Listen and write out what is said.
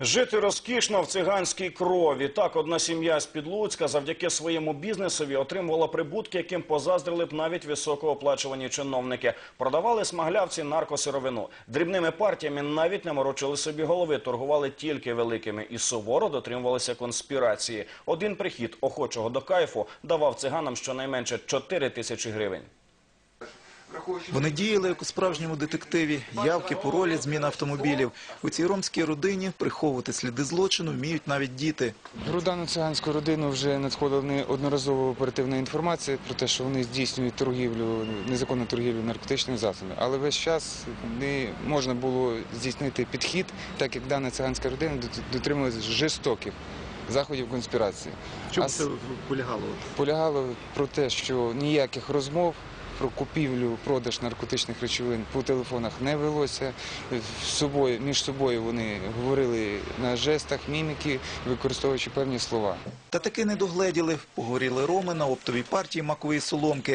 Жити розкішно в циганській крові. Так, одна сім'я з Підлуцька завдяки своєму бізнесові отримувала прибутки, яким позаздрили б навіть високооплачувані чиновники. Продавали смаглявці наркосировину. Дрібними партіями навіть не морочили собі голови, торгували тільки великими і суворо дотримувалися конспірації. Один прихід охочого до кайфу давав циганам щонайменше 4 тисячі гривень. Вони діяли як у справжньому детективі. Явки, паролі, зміна автомобілів. У цій ромській родині приховувати сліди злочину вміють навіть діти. Про дану циганську родину вже надходила неодноразово оперативна інформація про те, що вони здійснюють торгівлю, незаконну торгівлю наркотичними засобами. Але весь час не можна було здійснити підхід, так як дана циганська родина дот- дотримувалася жорстоких заходів конспірації. А с- полягало? полягало про те, що ніяких розмов про купівлю, продаж наркотичних речовин по телефонах не велося. Між собою вони говорили на жестах, міміки, використовуючи певні слова. Та таки не догледіли. Погоріли роми на оптовій партії макової соломки.